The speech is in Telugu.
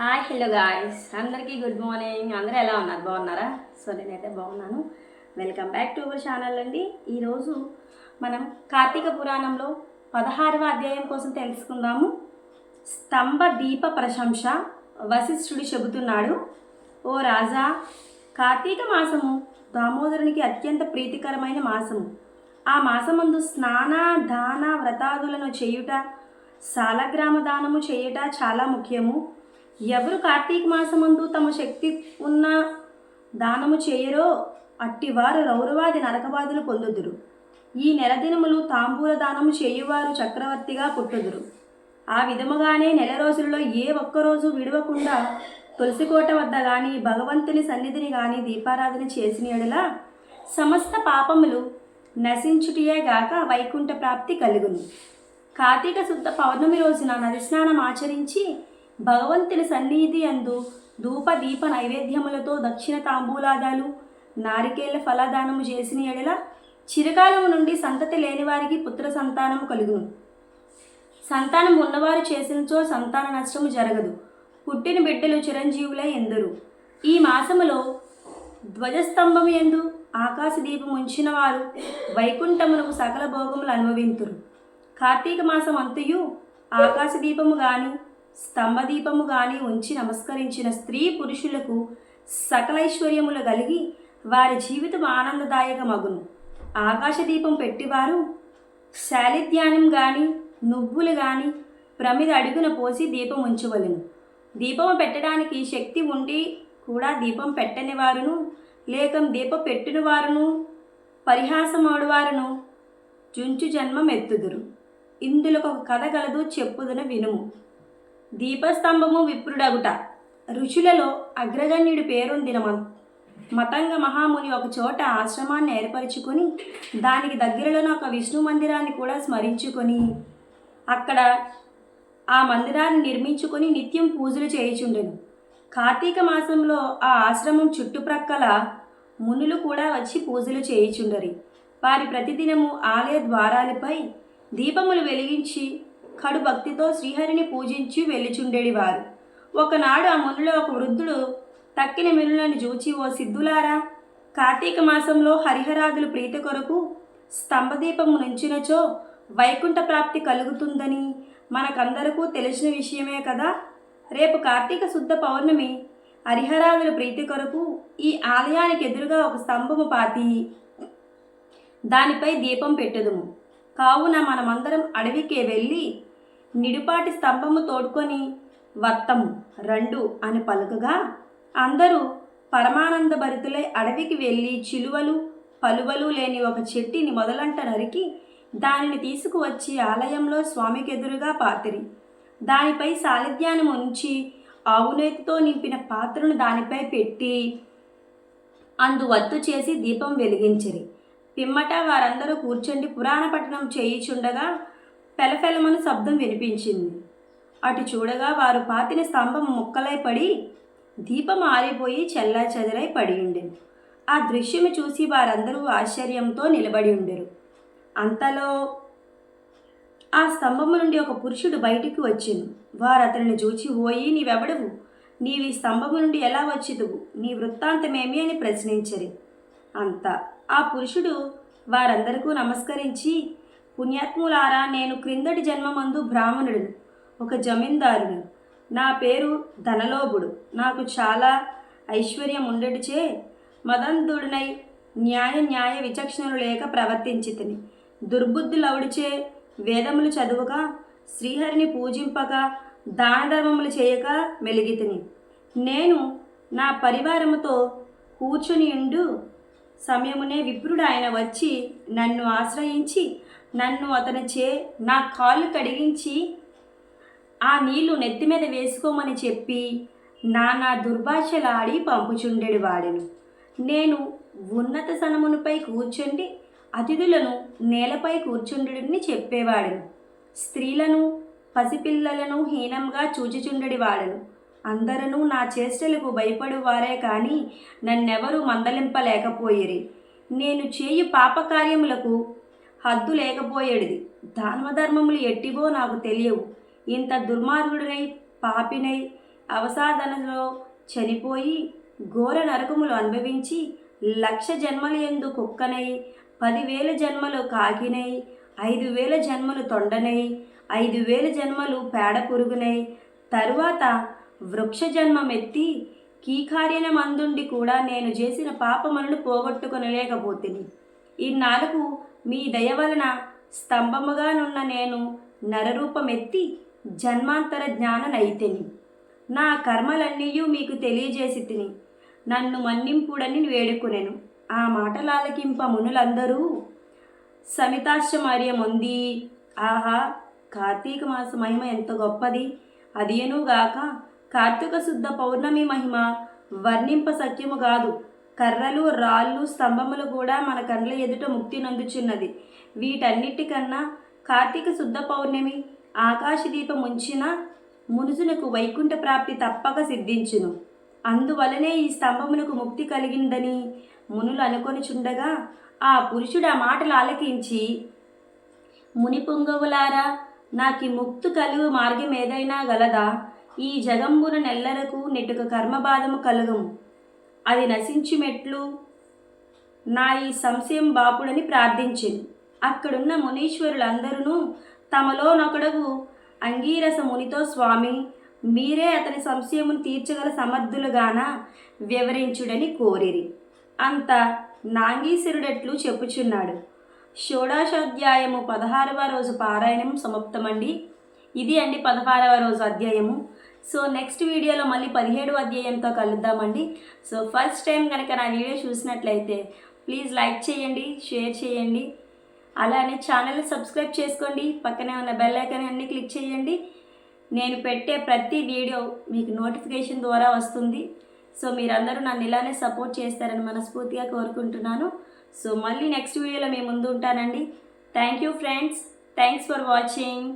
హాయ్ హలో గాయస్ అందరికీ గుడ్ మార్నింగ్ అందరూ ఎలా ఉన్నారు? బాగున్నారా? సో నేనైతే బాగున్నాను. Welcome back to our channel అండి. ఈరోజు మనం కార్తీక పురాణంలో పదహారవ అధ్యాయం కోసం తెలుసుకుందాము. స్తంభ దీప ప్రశంస వశిష్ఠుడు చెబుతున్నాడు ఓ రాజా కార్తీక మాసము దామోదరునికి అత్యంత ప్రీతికరమైన మాసము. ఆ మాసమందు స్నాన దాన వ్రతాదులను చేయుట సాలగ్రామ దానము చేయుట చాలా ముఖ్యము. ఎవరు కార్తీక మాసమందు తమ శక్తి ఉన్న దానము చేయరో అట్టివారు రౌరవాది నరకవాదులు పొందుదురు. ఈ నెల దినములు తాంబూల దానము చేయువారు చక్రవర్తిగా పుట్టుదురు. ఆ విధముగానే నెల రోజుల్లో ఏ ఒక్కరోజు విడవకుండా తులసికోట వద్ద కానీ భగవంతుని సన్నిధిని కానీ దీపారాధన చేసిన ఎడలా సమస్త పాపములు నశించుటియే గాక వైకుంఠ ప్రాప్తి కలుగును. కార్తీక శుద్ధ పౌర్ణమి రోజున నది స్నానం ఆచరించి భగవంతుని సన్నిధి అందు ధూప దీప నైవేద్యములతో దక్షిణ తాంబూలాదాలు నారికేళ్ళ ఫలదానము చేసిన ఎడల చిరకాలము నుండి సంతతి లేని వారికి పుత్ర సంతానము కలుగును. సంతానం ఉన్నవారు చేసినచో సంతాన నష్టము జరగదు. పుట్టిన బిడ్డలు చిరంజీవులై ఎందరు. ఈ మాసములో ధ్వజస్తంభము ఎందు ఆకాశ దీపం ఉంచిన వారు వైకుంఠమునకు సకల భోగములు అనుభవింతురు. కార్తీక మాసం అంతయు ఆకాశ దీపము గాను స్తంభదీపము గాని ఉంచి నమస్కరించిన స్త్రీ పురుషులకు సకలైశ్వర్యములు కలిగి వారి జీవితం ఆనందదాయకమగును. ఆకాశ దీపం పెట్టివారు శాలిధ్యానం గాని నువ్వులు గాని ప్రమిద అడుగున పోసి దీపం ఉంచవలెను. దీపము పెట్టడానికి శక్తి ఉండి కూడా దీపం పెట్టని వారును లేక దీప పెట్టిన వారును పరిహాసమాడువారును జుంచు జన్మం ఎత్తుదురు ఇందులో ఒక కథ గలదు చెప్పుదున వినుము. దీపస్తంభము విప్రుడగుట. ఋషులలో అగ్రగణ్యుడి పేరొందిన మ- మతంగ మహాముని ఒక చోట ఆశ్రమాన్ని ఏర్పరచుకొని దానికి దగ్గరలోనే ఒక విష్ణు మందిరాన్ని కూడా స్మరించుకొని అక్కడ ఆ మందిరాన్ని నిర్మించుకొని నిత్యం పూజలు చేయుచుండెను. కార్తీక మాసంలో ఆ ఆశ్రమం చుట్టుప్రక్కల మునులు కూడా వచ్చి పూజలు చేయుచుండరి. వారి ప్రతిదినము ఆలయ ద్వారాలపై దీపములు వెలిగించి కడు భక్తితో శ్రీహరిని పూజించి వెళ్ళిచుండేడివారు. ఒకనాడు ఆ మునిలో ఒక వృద్ధుడు తక్కిన మిల్లులను చూచి ఓ సిద్ధులారా కార్తీక మాసంలో హరిహరాదులు ప్రీతి కొరకు స్తంభదీపము నుంచినచో వైకుంఠ ప్రాప్తి కలుగుతుందని మనకందరకు తెలిసిన విషయమే కదా. రేపు కార్తీక శుద్ధ పౌర్ణమి హరిహరాదుల ప్రీతి కొరకు ఈ ఆలయానికి ఎదురుగా ఒక స్తంభము పాతి దానిపై దీపం పెట్టుదుము. కావున మనమందరం అడవికి వెళ్ళి నిడుపాటి స్తంభము తోడుకొని వత్తము రెండు అని పలుకగా అందరూ పరమానంద భరితులై అడవికి వెళ్ళి చిలువలు పలువలు లేని ఒక చెట్టిని మొదలంట నరికి దానిని తీసుకువచ్చి ఆలయంలో స్వామికి ఎదురుగా పాతిరి. దానిపై సాలిధ్యానం ఉంచి ఆవునేతితో నింపిన పాత్రను దానిపై పెట్టి అందు వత్తు చేసి దీపం వెలిగించిరి. పిమ్మట వారందరూ కూర్చుండి పురాణ పట్టణం చేయిచుండగా పెలపెలమను శబ్దం వినిపించింది. అటు చూడగా వారు పాతిన స్తంభం ముక్కలై పడి దీపం ఆరిపోయి చెల్లా చెదరై పడి ఉండెను. ఆ దృశ్యము చూసి వారందరూ ఆశ్చర్యంతో నిలబడి ఉండరు. అంతలో ఆ స్తంభము నుండి ఒక పురుషుడు బయటికి వచ్చింది వారు అతనిని చూచి ఓయి నీవెవడవు? నీవి స్తంభము నుండి ఎలా వచ్చిదువు? నీ వృత్తాంతమేమి? అని ప్రశ్నించరు. అంత. ఆ పురుషుడు వారందరికీ నమస్కరించి పుణ్యాత్ములారా నేను క్రిందటి జన్మమందు బ్రాహ్మణుడు ఒక జమీందారుడు నా పేరు ధనలోభుడు. నాకు చాలా ఐశ్వర్యం ఉండడిచే మదంతుడినై న్యాయ న్యాయ విచక్షణలు లేక ప్రవర్తించితిని. దుర్బుద్ధులవుడిచే వేదములు చదువుక శ్రీహరిని పూజింపక దాన ధర్మములు చేయక మెలిగితిని. నేను నా పరివారముతో కూర్చుని ఉండు సమయమునే విప్రుడు ఆయన వచ్చి నన్ను ఆశ్రయించి నన్ను అతని చే నా కాళ్ళు కడిగించి ఆ నీళ్ళు నెత్తి మీద వేసుకోమని చెప్పి నానా దుర్భాషలాడి పంపుచుండెడు వాడెను. నేను ఉన్నత సనమునిపై కూర్చుండి అతిథులను నేలపై కూర్చుండెడిని చెప్పేవాడను. స్త్రీలను పసిపిల్లలను హీనంగా చూచిచుండడి వాడను. అందరూ నా చేష్టలకు భయపడువారే కానీ నన్నెవరూ మందలింపలేకపోయిరి. నేను చేయు పాపకార్యములకు హద్దు లేకపోయేడిది. దానవధర్మములు ఎట్టివో నాకు తెలియవు. ఇంత దుర్మార్గుడినై పాపినై అవసాదనలో చనిపోయి ఘోర నరకములు అనుభవించి లక్ష జన్మలు ఎందు కుక్కనై పదివేల జన్మలు కాకినై ఐదు వేల జన్మలు తొండనై ఐదు వేల జన్మలు పేడ పురుగునై తరువాత వృక్ష జన్మమెత్తి కీకార్యన మందుండి కూడా నేను చేసిన పాపములను పోగొట్టుకొనలేకపోతుంది ఇన్నాళ్ళకు మీ దయ వలన స్తంభముగానున్న నేను నరరూపమెత్తి జన్మాంతర జ్ఞాననైతిని. నా కర్మలన్నీయూ మీకు తెలియజేసి తిని నన్ను మన్నింపుడని వేడుకునేను. ఆ మాటలాలకింప మునులందరూ సమితాశ్చమర్యముంది ఆహా కార్తీక మాస మహిమ ఎంత గొప్పది. అదియనుగాక కార్తీక శుద్ధ పౌర్ణమి మహిమ వర్ణింప సత్యము కాదు. కర్రలు రాళ్ళు స్తంభములు కూడా మన కండ్ల ఎదుట ముక్తి నందుచున్నది. వీటన్నిటికన్నా కార్తీక శుద్ధ పౌర్ణమి ఆకాశదీపం ఉంచిన మునుసునకు వైకుంఠ ప్రాప్తి తప్పక సిద్ధించును. అందువలనే ఈ స్తంభమునకు ముక్తి కలిగిందని మునులు అనుకొనిచుండగా ఆ పురుషుడు ఆ మాటలు ఆలకించి ముని పొంగవులారా నాకు ముక్తు కలుగు మార్గం ఏదైనా గలదా? ఈ జగంబున నెల్లరకు నెటుక కర్మబాధము కలుగము. అది నశించి మెట్లు నా ఈ సంశయం బాపుడని ప్రార్థించింది అక్కడున్న మునీశ్వరులందరూ తమలోనొకడగు అంగీరస మునితో స్వామి మీరే అతని సంశయమును తీర్చగల సమర్థులుగాన వివరించుడని కోరిరి. అంత నాంగీశ్వరుడెట్లు చెప్పుచున్నాడు. షోడాశోధ్యాయము పదహారవ రోజు పారాయణం సమాప్తమండి. ఇది అండి పదహారవ రోజు అధ్యాయము. సో నెక్స్ట్ వీడియోలో మళ్ళీ పదిహేడు అధ్యాయంతో కలుద్దామండి. సో ఫస్ట్ టైం కనుక నా వీడియో చూసినట్లయితే ప్లీజ్ లైక్ చేయండి షేర్ చేయండి. అలానే ఛానల్ని సబ్స్క్రైబ్ చేసుకోండి. పక్కనే ఉన్న బెల్ ఐకాన్ అన్ని క్లిక్ చేయండి. నేను పెట్టే ప్రతి వీడియో మీకు నోటిఫికేషన్ ద్వారా వస్తుంది. సో మీరందరూ నన్ను ఇలానే సపోర్ట్ చేస్తారని మనస్ఫూర్తిగా కోరుకుంటున్నాను. సో మళ్ళీ నెక్స్ట్ వీడియోలో మేము ముందు ఉంటానండి. Thank you friends. Thanks for watching.